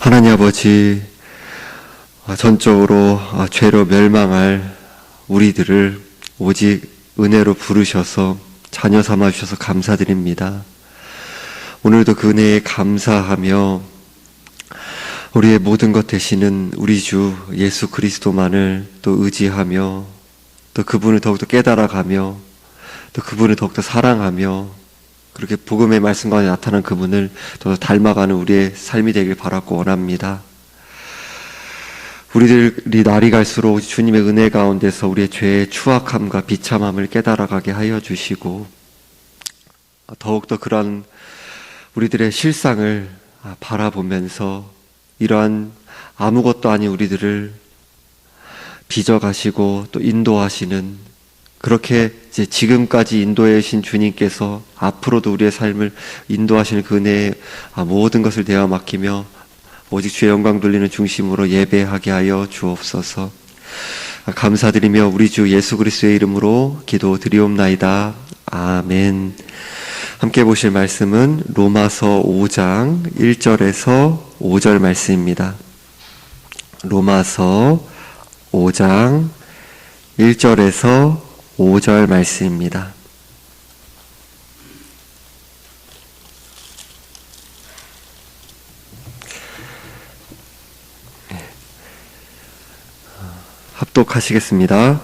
하나님 아버지, 아, 전적으로 아, 죄로 멸망할 우리들을 오직 은혜로 부르셔서 자녀 삼아 주셔서 감사드립니다. 오늘도 그 은혜에 감사하며 우리의 모든 것 되시는 우리 주 예수 그리스도만을 또 의지하며 또 그분을 더욱더 깨달아가며 또 그분을 더욱더 사랑하며 그렇게 복음의 말씀 가운데 나타난 그분을 더 닮아가는 우리의 삶이 되길 바라고 원합니다. 우리들이 날이 갈수록 주님의 은혜 가운데서 우리의 죄의 추악함과 비참함을 깨달아가게 하여 주시고 더욱더 그런 우리들의 실상을 바라보면서 이러한 아무것도 아닌 우리들을 빚어가시고 또 인도하시는 그렇게 이제 지금까지 인도해 주신 주님께서 앞으로도 우리의 삶을 인도하시는 그 은혜에 모든 것을 대하 맡기며 오직 주의 영광 돌리는 중심으로 예배하게 하여 주옵소서. 감사드리며 우리 주 예수 그리스도의 이름으로 기도드리옵나이다. 아멘. 함께 보실 말씀은 로마서 5장 1절에서 5절 말씀입니다. 로마서 5장 1절에서 5절 말씀입니다. 합독하시겠습니다.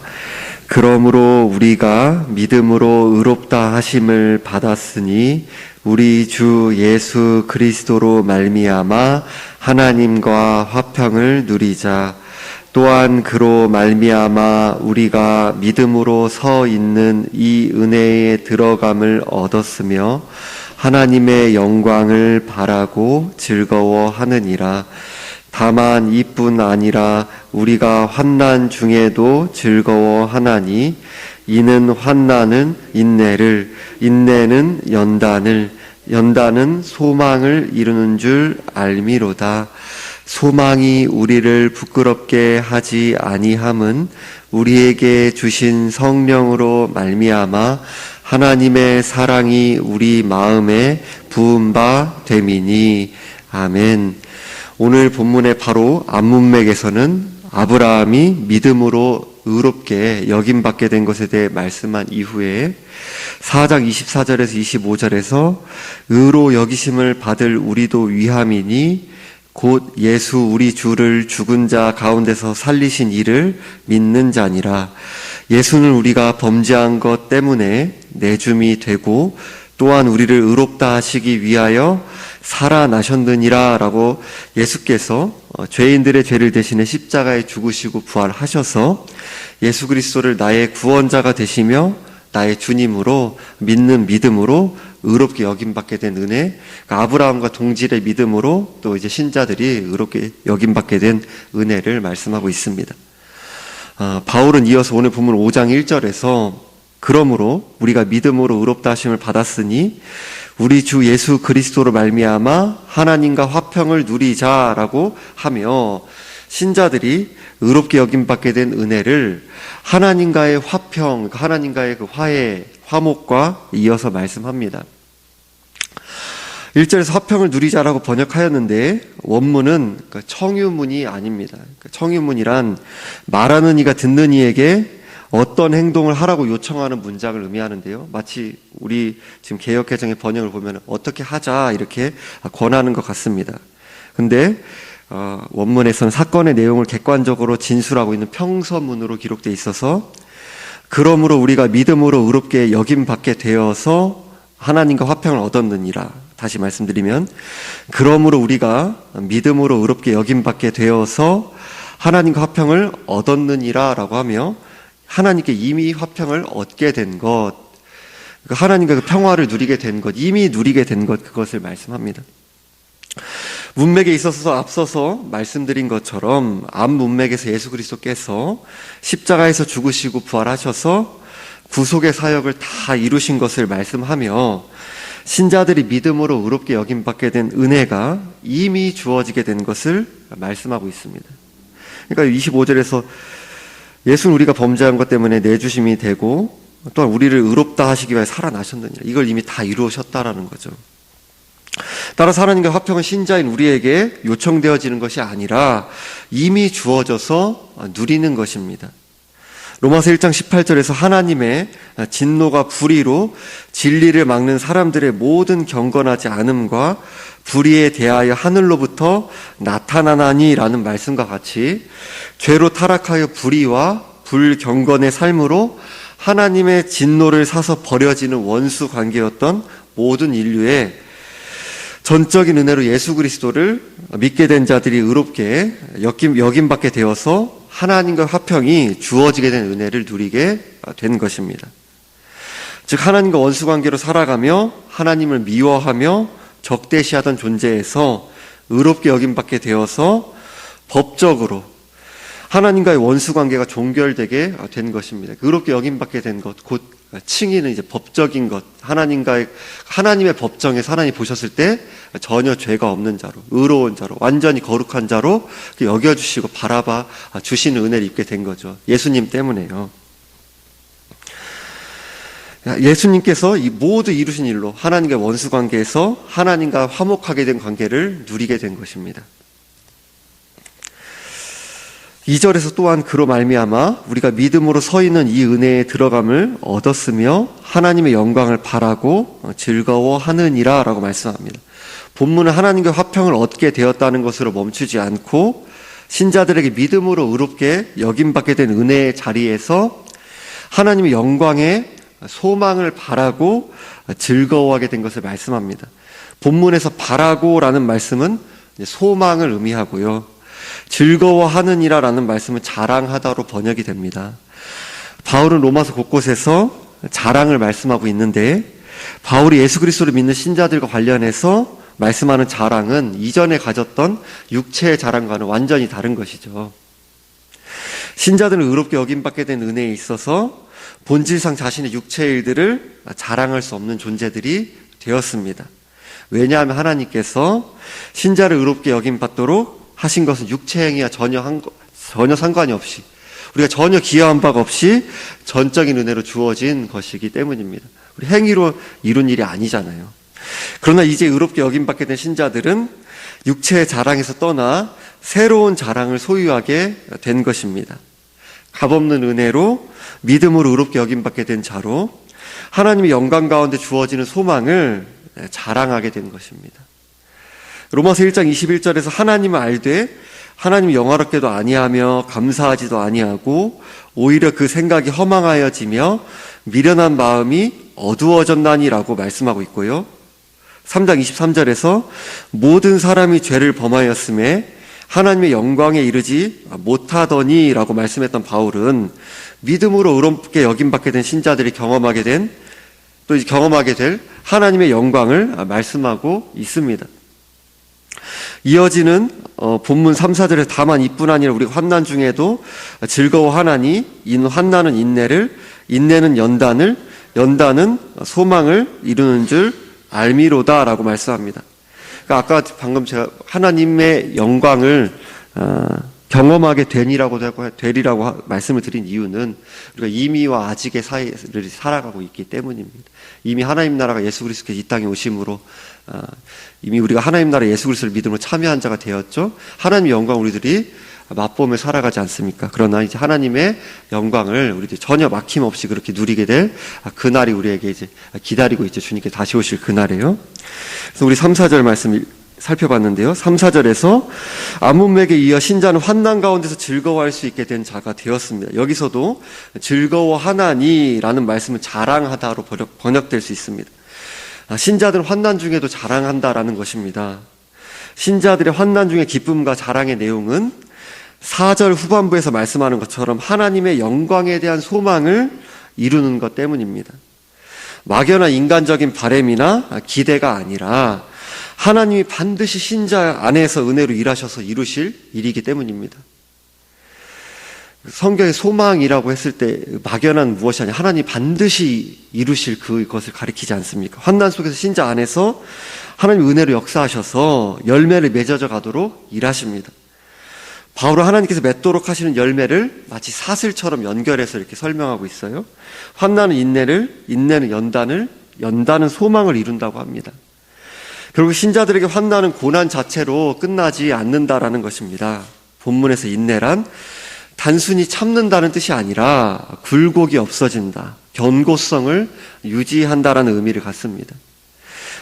그러므로 우리가 믿음으로 의롭다 하심을 받았으니 우리 주 예수 그리스도로 말미암아 하나님과 화평을 누리자. 또한 그로 말미암아 우리가 믿음으로 서 있는 이 은혜에 들어감을 얻었으며 하나님의 영광을 바라고 즐거워하느니라. 다만 이뿐 아니라 우리가 환난 중에도 즐거워하나니 이는 환난은 인내를 인내는 연단을 연단은 소망을 이루는 줄 알미로다 소망이 우리를 부끄럽게 하지 아니함은 우리에게 주신 성령으로 말미암아 하나님의 사랑이 우리 마음에 부은 바 됨이니 아멘. 오늘 본문의 바로 앞문맥에서는 아브라함이 믿음으로 의롭게 여김받게 된 것에 대해 말씀한 이후에 4장 24절에서 25절에서 의로 여기심을 받을 우리도 위함이니 곧 예수 우리 주를 죽은 자 가운데서 살리신 이를 믿는 자니라. 예수는 우리가 범죄한 것 때문에 내줌이 되고 또한 우리를 의롭다 하시기 위하여 살아나셨느니라 라고 예수께서 어, 죄인들의 죄를 대신해 십자가에 죽으시고 부활하셔서 예수 그리스도를 나의 구원자가 되시며 나의 주님으로 믿는 믿음으로 의롭게 여김받게 된 은혜, 그러니까 아브라함과 동질의 믿음으로 또 이제 신자들이 의롭게 여김받게 된 은혜를 말씀하고 있습니다. 아, 바울은 이어서 오늘 본문 5장 1절에서 그러므로 우리가 믿음으로 의롭다 하심을 받았으니 우리 주 예수 그리스도로 말미암아 하나님과 화평을 누리자라고 하며 신자들이 의롭게 여김 받게 된 은혜를 하나님과의 화평, 하나님과의 그 화해, 화목과 이어서 말씀합니다. 1절에서 화평을 누리자라고 번역하였는데 원문은 그 청유문이 아닙니다. 그 청유문이란 말하는 이가 듣는 이에게 어떤 행동을 하라고 요청하는 문장을 의미하는데요. 마치 우리 지금 개혁개정의 번역을 보면 어떻게 하자 이렇게 권하는 것 같습니다. 근데 어, 원문에서는 사건의 내용을 객관적으로 진술하고 있는 평서문으로 기록되어 있어서 그러므로 우리가 믿음으로 의롭게 여김 받게 되어서 하나님과 화평을 얻었느니라. 다시 말씀드리면 그러므로 우리가 믿음으로 의롭게 여김 받게 되어서 하나님과 화평을 얻었느니라라고 하며 하나님께 이미 화평을 얻게 된 것, 그 하나님과 그 평화를 누리게 된 것, 이미 누리게 된 것, 그것을 말씀합니다. 문맥에 있어서 앞서서 말씀드린 것처럼 앞 문맥에서 예수 그리스도께서 십자가에서 죽으시고 부활하셔서 구속의 사역을 다 이루신 것을 말씀하며 신자들이 믿음으로 의롭게 여김받게 된 은혜가 이미 주어지게 된 것을 말씀하고 있습니다. 그러니까 25절에서 예수는 우리가 범죄한 것 때문에 내주심이 되고 또한 우리를 의롭다 하시기 위해 살아나셨느니라. 이걸 이미 다 이루셨다라는 거죠. 따라서 하나님과 화평은 신자인 우리에게 요청되어지는 것이 아니라 이미 주어져서 누리는 것입니다. 로마서 1장 18절에서 하나님의 진노가 불의로 진리를 막는 사람들의 모든 경건하지 않음과 불의에 대하여 하늘로부터 나타나나니라는 말씀과 같이 죄로 타락하여 불의와 불경건의 삶으로 하나님의 진노를 사서 버려지는 원수 관계였던 모든 인류의 전적인 은혜로 예수 그리스도를 믿게 된 자들이 의롭게 여김, 여김받게 되어서 하나님과 화평이 주어지게 된 은혜를 누리게 된 것입니다. 즉, 하나님과 원수 관계로 살아가며 하나님을 미워하며 적대시하던 존재에서 의롭게 여김받게 되어서 법적으로 하나님과의 원수 관계가 종결되게 된 것입니다. 의롭게 여김받게 된 것, 곧 칭의는 이제 법적인 것, 하나님과의 하나님의 법정에 하나님 보셨을 때 전혀 죄가 없는 자로, 의로운 자로, 완전히 거룩한 자로 여겨 주시고 바라봐 주시는 은혜를 입게 된 거죠. 예수님 때문에요. 예수님께서 이 모두 이루신 일로 하나님과 원수 관계에서 하나님과 화목하게 된 관계를 누리게 된 것입니다. 2절에서 또한 그로 말미암아 우리가 믿음으로 서 있는 이 은혜에 들어감을 얻었으며 하나님의 영광을 바라고 즐거워하느니라라고 말씀합니다. 본문은 하나님과 화평을 얻게 되었다는 것으로 멈추지 않고 신자들에게 믿음으로 의롭게 여김받게 된 은혜의 자리에서 하나님의 영광에 소망을 바라고 즐거워하게 된 것을 말씀합니다. 본문에서 바라고라는 말씀은 소망을 의미하고요. 즐거워하느니라라는 말씀은 자랑하다로 번역이 됩니다. 바울은 로마서 곳곳에서 자랑을 말씀하고 있는데 바울이 예수 그리스도를 믿는 신자들과 관련해서 말씀하는 자랑은 이전에 가졌던 육체의 자랑과는 완전히 다른 것이죠. 신자들은 의롭게 여김받게 된 은혜에 있어서 본질상 자신의 육체의 일들을 자랑할 수 없는 존재들이 되었습니다. 왜냐하면 하나님께서 신자를 의롭게 여김받도록 하신 것은 육체 행위와 전혀 한, 전혀 상관이 없이 우리가 전혀 기여한 바가 없이 전적인 은혜로 주어진 것이기 때문입니다. 우리 행위로 이룬 일이 아니잖아요. 그러나 이제 의롭게 여김받게 된 신자들은 육체의 자랑에서 떠나 새로운 자랑을 소유하게 된 것입니다. 값없는 은혜로 믿음으로 의롭게 여김받게 된 자로 하나님의 영광 가운데 주어지는 소망을 자랑하게 된 것입니다. 로마서 1장 21절에서 하나님을 알되 하나님 영화롭게도 아니하며 감사하지도 아니하고 오히려 그 생각이 허망하여지며 미련한 마음이 어두워졌나니라고 말씀하고 있고요. 3장 23절에서 모든 사람이 죄를 범하였음에 하나님의 영광에 이르지 못하더니라고 말씀했던 바울은 믿음으로 의롭게 여김받게 된 신자들이 경험하게 된 또 경험하게 될 하나님의 영광을 말씀하고 있습니다. 이어지는 어, 본문 3, 4절에 다만 이뿐 아니라 우리가 환난 중에도 즐거워하나니 인 환난은 인내를 인내는 연단을 연단은 소망을 이루는 줄 알미로다라고 말씀합니다. 그러니까 아까 방금 제가 하나님의 영광을 어, 경험하게 되니라고 되리라고 말씀을 드린 이유는 우리가 이미와 아직의 사이를 살아가고 있기 때문입니다. 이미 하나님 나라가 예수 그리스도께서 이 땅에 오심으로 어, 이미 우리가 하나님 나라 예수 그리스도를 믿음으로 참여한 자가 되었죠. 하나님의 영광 우리들이 맛보며 살아가지 않습니까? 그러나 이제 하나님의 영광을 우리들이 전혀 막힘없이 그렇게 누리게 될 그날이 우리에게 이제 기다리고 있죠. 주님께 다시 오실 그날이에요. 그래서 우리 3, 4절 말씀 살펴봤는데요. 3, 4절에서 아문맥에 이어 신자는 환난 가운데서 즐거워할 수 있게 된 자가 되었습니다. 여기서도 즐거워하나니라는 말씀은 자랑하다로 번역될 수 있습니다. 신자들은 환난 중에도 자랑한다라는 것입니다. 신자들의 환난 중에 기쁨과 자랑의 내용은 4절 후반부에서 말씀하는 것처럼 하나님의 영광에 대한 소망을 이루는 것 때문입니다. 막연한 인간적인 바램이나 기대가 아니라 하나님이 반드시 신자 안에서 은혜로 일하셔서 이루실 일이기 때문입니다. 성경의 소망이라고 했을 때 막연한 무엇이 아니라 하나님 반드시 이루실 그것을 가리키지 않습니까? 환난 속에서 신자 안에서 하나님 은혜로 역사하셔서 열매를 맺어져 가도록 일하십니다. 바울은 하나님께서 맺도록 하시는 열매를 마치 사슬처럼 연결해서 이렇게 설명하고 있어요. 환난은 인내를, 인내는 연단을, 연단은 소망을 이룬다고 합니다. 결국 신자들에게 환난은 고난 자체로 끝나지 않는다라는 것입니다. 본문에서 인내란 단순히 참는다는 뜻이 아니라 굴곡이 없어진다. 견고성을 유지한다라는 의미를 갖습니다.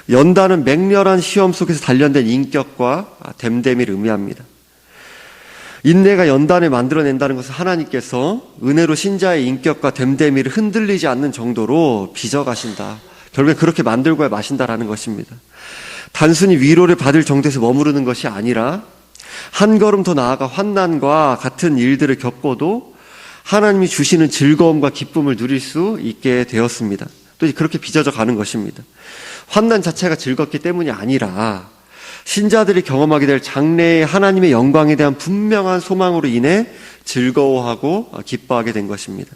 연단은 맹렬한 시험 속에서 단련된 인격과 됨됨이를 의미합니다. 인내가 연단을 만들어낸다는 것은 하나님께서 은혜로 신자의 인격과 됨됨이를 흔들리지 않는 정도로 빚어가신다. 결국에 그렇게 만들고야 마신다라는 것입니다. 단순히 위로를 받을 정도에서 머무르는 것이 아니라 한 걸음 더 나아가 환난과 같은 일들을 겪고도 하나님이 주시는 즐거움과 기쁨을 누릴 수 있게 되었습니다. 또 그렇게 빚어져 가는 것입니다. 환난 자체가 즐겁기 때문이 아니라 신자들이 경험하게 될 장래의 하나님의 영광에 대한 분명한 소망으로 인해 즐거워하고 기뻐하게 된 것입니다.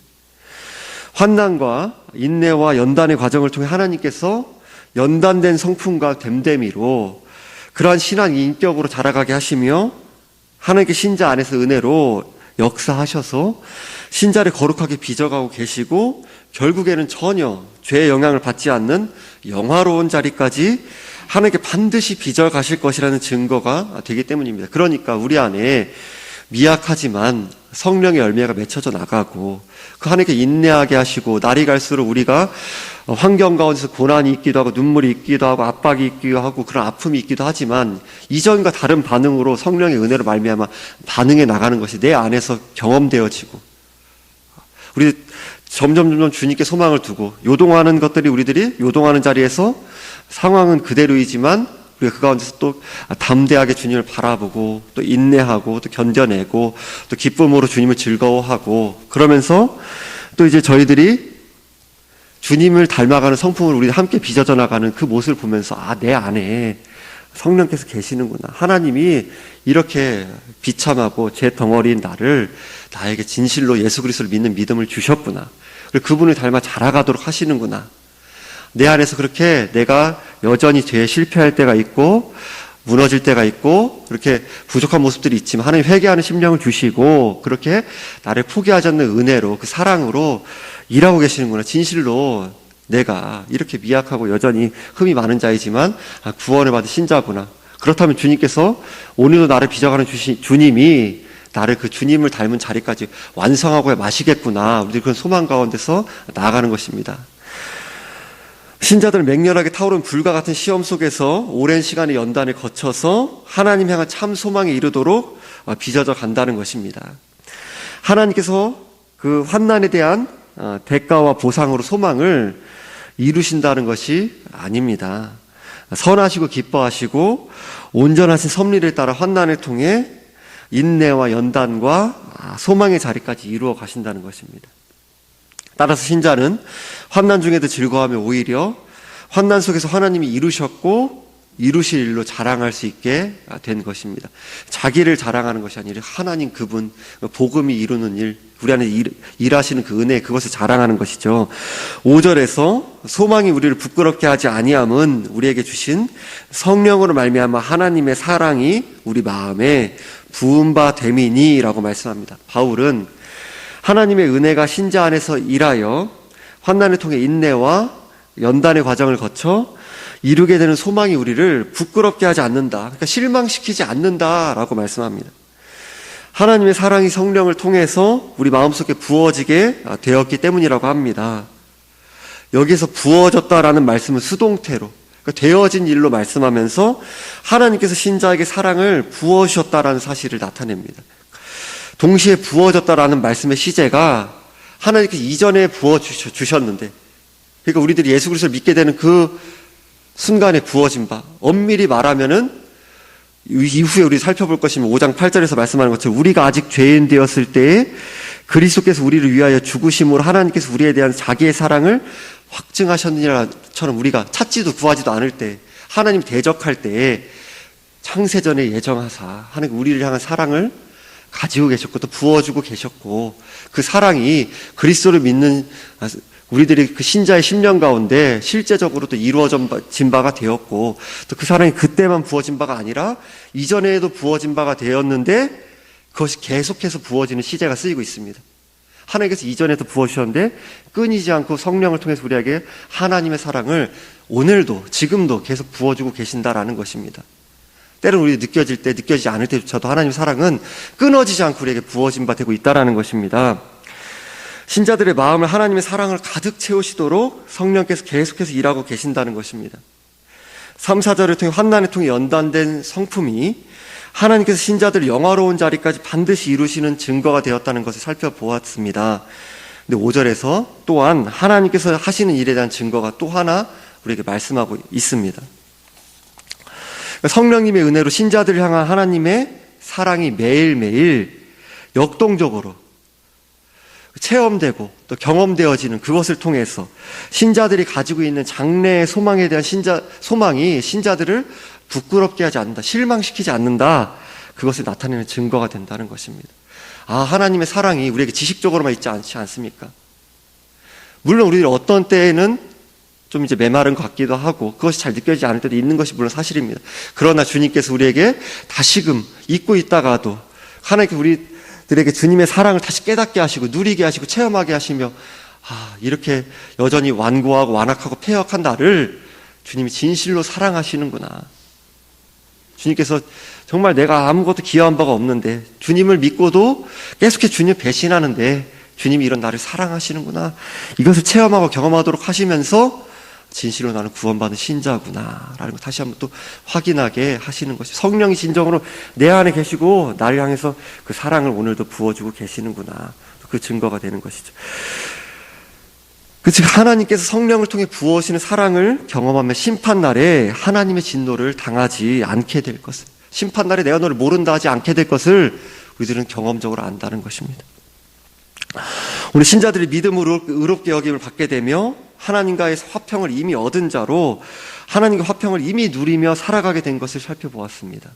환난과 인내와 연단의 과정을 통해 하나님께서 연단된 성품과 됨됨이로 그러한 신앙 인격으로 자라가게 하시며 하나님께 신자 안에서 은혜로 역사하셔서 신자를 거룩하게 빚어가고 계시고 결국에는 전혀 죄의 영향을 받지 않는 영화로운 자리까지 하나님께 반드시 빚어 가실 것이라는 증거가 되기 때문입니다. 그러니까 우리 안에 미약하지만 성령의 열매가 맺혀져 나가고 그 하나님께 인내하게 하시고 날이 갈수록 우리가 환경 가운데서 고난이 있기도 하고 눈물이 있기도 하고 압박이 있기도 하고 그런 아픔이 있기도 하지만 이전과 다른 반응으로 성령의 은혜로 말미암아 반응해 나가는 것이 내 안에서 경험되어지고 우리 점점 점점 주님께 소망을 두고 요동하는 것들이 우리들이 요동하는 자리에서 상황은 그대로이지만 그 가운데서 또 담대하게 주님을 바라보고 또 인내하고 또 견뎌내고 또 기쁨으로 주님을 즐거워하고 그러면서 또 이제 저희들이 주님을 닮아가는 성품을 우리 함께 빚어져 나가는 그 모습을 보면서 아, 내 안에 성령께서 계시는구나. 하나님이 이렇게 비참하고 제 덩어리인 나를 나에게 진실로 예수 그리스도를 믿는 믿음을 주셨구나. 그리고 그분을 닮아 자라가도록 하시는구나. 내 안에서 그렇게 내가 여전히 죄에 실패할 때가 있고 무너질 때가 있고 그렇게 부족한 모습들이 있지만 하나님 회개하는 심령을 주시고 그렇게 나를 포기하지 않는 은혜로 그 사랑으로 일하고 계시는구나. 진실로 내가 이렇게 미약하고 여전히 흠이 많은 자이지만 아, 구원을 받은 신자구나. 그렇다면 주님께서 오늘도 나를 빚어가는 주시, 주님이 나를 그 주님을 닮은 자리까지 완성하고 마시겠구나. 우리들 그런 소망 가운데서 나아가는 것입니다. 신자들 맹렬하게 타오른 불과 같은 시험 속에서 오랜 시간의 연단을 거쳐서 하나님 향한 참 소망에 이르도록 어, 빚어져 간다는 것입니다. 하나님께서 그 환난에 대한 어, 대가와 보상으로 소망을 이루신다는 것이 아닙니다. 선하시고 기뻐하시고 온전하신 섭리를 따라 환난을 통해 인내와 연단과 아, 소망의 자리까지 이루어 가신다는 것입니다. 따라서 신자는 환난 중에도 즐거워하며 오히려 환난 속에서 하나님이 이루셨고 이루실 일로 자랑할 수 있게 된 것입니다. 자기를 자랑하는 것이 아니라 하나님 그분 복음이 이루는 일, 우리 안에 일, 일하시는 그 은혜 그것을 자랑하는 것이죠. 5절에서 소망이 우리를 부끄럽게 하지 아니함은 우리에게 주신 성령으로 말미암아 하나님의 사랑이 우리 마음에 부은 바 됨이니라고 말씀합니다. 바울은 하나님의 은혜가 신자 안에서 일하여 환난을 통해 인내와 연단의 과정을 거쳐 이루게 되는 소망이 우리를 부끄럽게 하지 않는다. 그러니까 실망시키지 않는다라고 말씀합니다. 하나님의 사랑이 성령을 통해서 우리 마음속에 부어지게 되었기 때문이라고 합니다. 여기서 부어졌다라는 말씀은 수동태로 그러니까 되어진 일로 말씀하면서 하나님께서 신자에게 사랑을 부어주셨다라는 사실을 나타냅니다. 동시에 부어졌다라는 말씀의 시제가 하나님께서 이전에 부어 주셨는데 그러니까 우리들이 예수 그리스도를 믿게 되는 그 순간에 부어진 바 엄밀히 말하면은 이후에 우리 살펴볼 것이면 5장 8절에서 말씀하는 것처럼 우리가 아직 죄인 되었을 때에 그리스도께서 우리를 위하여 죽으심으로 하나님께서 우리에 대한 자기의 사랑을 확증하셨느냐처럼 우리가 찾지도 구하지도 않을 때 하나님 대적할 때에 창세전에 예정하사 하나님 우리를 향한 사랑을 가지고 계셨고 또 부어주고 계셨고 그 사랑이 그리스도를 믿는 우리들이 그 신자의 심령 가운데 실제적으로 또 이루어진 바가 되었고 또 그 사랑이 그때만 부어진 바가 아니라 이전에도 부어진 바가 되었는데 그것이 계속해서 부어지는 시제가 쓰이고 있습니다. 하나님께서 이전에도 부어주셨는데 끊이지 않고 성령을 통해서 우리에게 하나님의 사랑을 오늘도 지금도 계속 부어주고 계신다라는 것입니다. 때로는 우리 느껴질 때 느껴지지 않을 때조차도 하나님의 사랑은 끊어지지 않고 우리에게 부어진 바 되고 있다라는 것입니다. 신자들의 마음을 하나님의 사랑을 가득 채우시도록 성령께서 계속해서 일하고 계신다는 것입니다. 3, 4절을 통해 환난을 통해 연단된 성품이 하나님께서 신자들을 영화로운 자리까지 반드시 이루시는 증거가 되었다는 것을 살펴보았습니다. 근데 5절에서 또한 하나님께서 하시는 일에 대한 증거가 또 하나 우리에게 말씀하고 있습니다. 성령님의 은혜로 신자들을 향한 하나님의 사랑이 매일매일 역동적으로 체험되고 또 경험되어지는 그것을 통해서 신자들이 가지고 있는 장래의 소망에 대한 신자, 소망이 신자들을 부끄럽게 하지 않는다, 실망시키지 않는다, 그것을 나타내는 증거가 된다는 것입니다. 아, 하나님의 사랑이 우리에게 지식적으로만 있지 않지 않습니까? 물론 우리들 어떤 때에는 좀 이제 메마른 것 같기도 하고 그것이 잘 느껴지지 않을 때도 있는 것이 물론 사실입니다. 그러나 주님께서 우리에게 다시금 잊고 있다가도 하나님께 우리들에게 주님의 사랑을 다시 깨닫게 하시고 누리게 하시고 체험하게 하시며 아, 이렇게 여전히 완고하고 완악하고 폐역한 나를 주님이 진실로 사랑하시는구나. 주님께서 정말 내가 아무것도 기여한 바가 없는데 주님을 믿고도 계속해 주님 배신하는데 주님이 이런 나를 사랑하시는구나. 이것을 체험하고 경험하도록 하시면서 진실로 나는 구원받은 신자구나. 라는 걸 다시 한번 또 확인하게 하시는 것이 성령이 진정으로 내 안에 계시고 나를 향해서 그 사랑을 오늘도 부어주고 계시는구나. 그 증거가 되는 것이죠. 그즉 하나님께서 성령을 통해 부어시는 사랑을 경험하며 심판 날에 하나님의 진노를 당하지 않게 될 것을 심판 날에 내가 너를 모른다 하지 않게 될 것을 우리들은 경험적으로 안다는 것입니다. 우리 신자들이 믿음으로 의롭게 여김을 받게 되며 하나님과의 화평을 이미 얻은 자로 하나님과 화평을 이미 누리며 살아가게 된 것을 살펴보았습니다.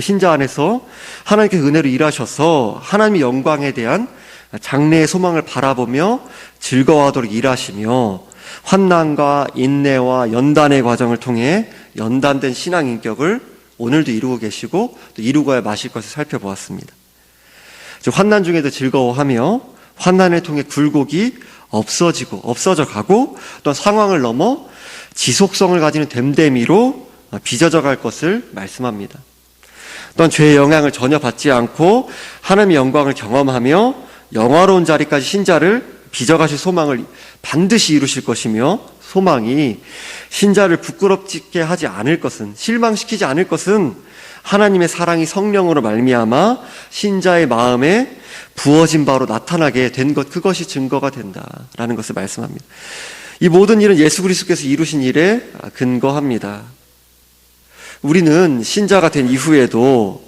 신자 안에서 하나님께 은혜로 일하셔서 하나님의 영광에 대한 장래의 소망을 바라보며 즐거워하도록 일하시며 환난과 인내와 연단의 과정을 통해 연단된 신앙 인격을 오늘도 이루고 계시고 또 이루고야 마실 것을 살펴보았습니다. 환난 중에도 즐거워하며 환난을 통해 굴곡이 없어지고 없어져 가고 또 상황을 넘어 지속성을 가지는 됨됨이로 빚어져 갈 것을 말씀합니다. 또한 죄의 영향을 전혀 받지 않고 하나님의 영광을 경험하며 영화로운 자리까지 신자를 빚어가실 소망을 반드시 이루실 것이며 소망이 신자를 부끄럽게 하지 않을 것은 실망시키지 않을 것은 하나님의 사랑이 성령으로 말미암아 신자의 마음에 부어진 바로 나타나게 된 것 그것이 증거가 된다라는 것을 말씀합니다. 이 모든 일은 예수 그리스도께서 이루신 일에 근거합니다. 우리는 신자가 된 이후에도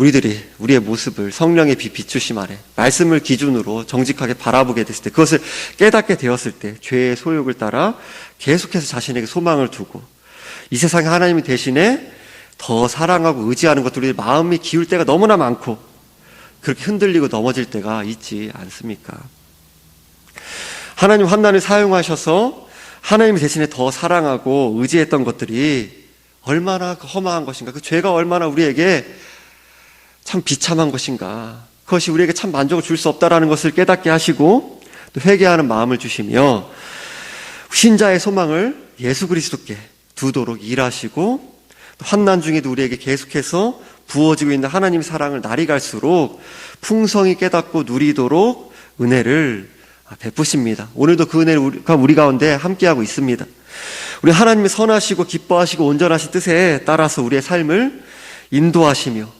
우리들이 우리의 모습을 성령의 빛 비추심 아래 말씀을 기준으로 정직하게 바라보게 됐을 때 그것을 깨닫게 되었을 때 죄의 소욕을 따라 계속해서 자신에게 소망을 두고 이 세상에 하나님 대신에 더 사랑하고 의지하는 것들이 마음이 기울 때가 너무나 많고 그렇게 흔들리고 넘어질 때가 있지 않습니까? 하나님 환난을 사용하셔서 하나님 대신에 더 사랑하고 의지했던 것들이 얼마나 그 험한 것인가, 그 죄가 얼마나 우리에게 참 비참한 것인가, 그것이 우리에게 참 만족을 줄 수 없다라는 것을 깨닫게 하시고 또 회개하는 마음을 주시며 신자의 소망을 예수 그리스도께 두도록 일하시고 환난 중에도 우리에게 계속해서 부어지고 있는 하나님의 사랑을 날이 갈수록 풍성히 깨닫고 누리도록 은혜를 베푸십니다. 오늘도 그 은혜가 우리 가운데 함께하고 있습니다. 우리 하나님의 선하시고 기뻐하시고 온전하신 뜻에 따라서 우리의 삶을 인도하시며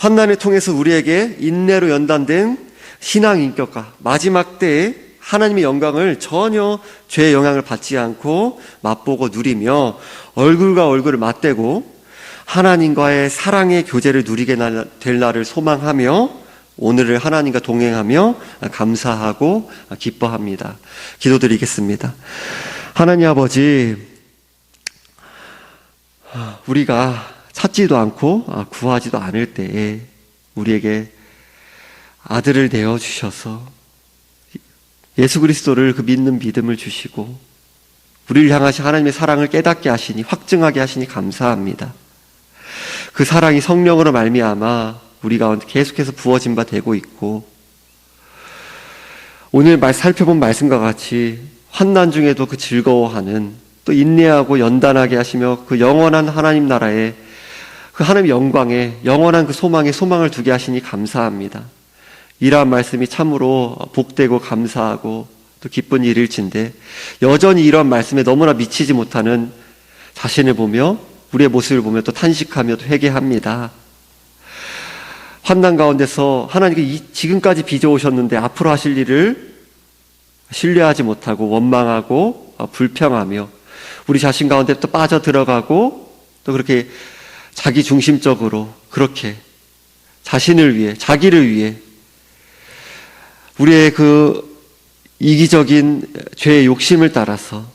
환난을 통해서 우리에게 인내로 연단된 신앙 인격과 마지막 때에 하나님의 영광을 전혀 죄의 영향을 받지 않고 맛보고 누리며 얼굴과 얼굴을 맞대고 하나님과의 사랑의 교제를 누리게 될 날을 소망하며 오늘을 하나님과 동행하며 감사하고 기뻐합니다. 기도드리겠습니다. 하나님 아버지, 우리가 찾지도 않고 구하지도 않을 때에 우리에게 아들을 내어 주셔서 예수 그리스도를 그 믿는 믿음을 주시고 우리를 향하신 하나님의 사랑을 깨닫게 하시니 확증하게 하시니 감사합니다. 그 사랑이 성령으로 말미암아 우리 가운데 계속해서 부어진 바 되고 있고 오늘 말 살펴본 말씀과 같이 환난 중에도 그 즐거워하는 또 인내하고 연단하게 하시며 그 영원한 하나님 나라에 그 하나님 영광에 영원한 그 소망에 소망을 두게 하시니 감사합니다. 이러한 말씀이 참으로 복되고 감사하고 또 기쁜 일일진데 여전히 이러한 말씀에 너무나 미치지 못하는 자신을 보며 우리의 모습을 보며 또 탄식하며 또 회개합니다. 환난 가운데서 하나님께 이- 지금까지 빚어오셨는데 앞으로 하실 일을 신뢰하지 못하고 원망하고 어, 불평하며 우리 자신 가운데 또 빠져 들어가고 또 그렇게 자기 중심적으로 그렇게 자신을 위해 자기를 위해 우리의 그 이기적인 죄의 욕심을 따라서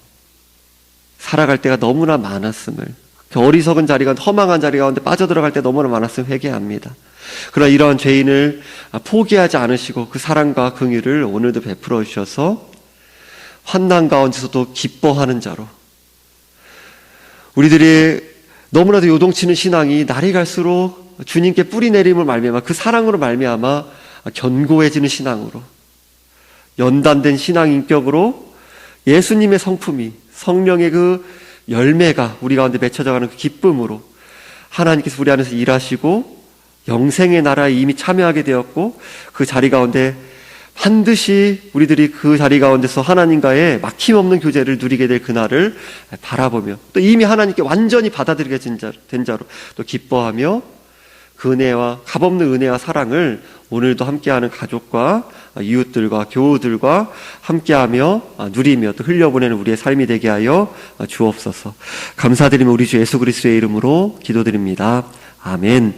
살아갈 때가 너무나 많았음을 그 어리석은 자리가 허망한 자리 가운데 빠져들어갈 때 너무나 많았음을 회개합니다. 그러나 이러한 죄인을 포기하지 않으시고 그 사랑과 긍휼을 오늘도 베풀어 주셔서 환난 가운데서도 기뻐하는 자로 우리들이 너무나도 요동치는 신앙이 날이 갈수록 주님께 뿌리 내림을 말미암아 그 사랑으로 말미암아 견고해지는 신앙으로 연단된 신앙 인격으로 예수님의 성품이 성령의 그 열매가 우리 가운데 맺혀져가는 그 기쁨으로 하나님께서 우리 안에서 일하시고 영생의 나라에 이미 참여하게 되었고 그 자리 가운데 반드시 우리들이 그 자리 가운데서 하나님과의 막힘없는 교제를 누리게 될 그날을 바라보며 또 이미 하나님께 완전히 받아들이게 된 자로 또 기뻐하며 그 은혜와 값없는 은혜와 사랑을 오늘도 함께하는 가족과 이웃들과 교우들과 함께하며 누리며 또 흘려보내는 우리의 삶이 되게 하여 주옵소서. 감사드리며 우리 주 예수 그리스도의 이름으로 기도드립니다. 아멘.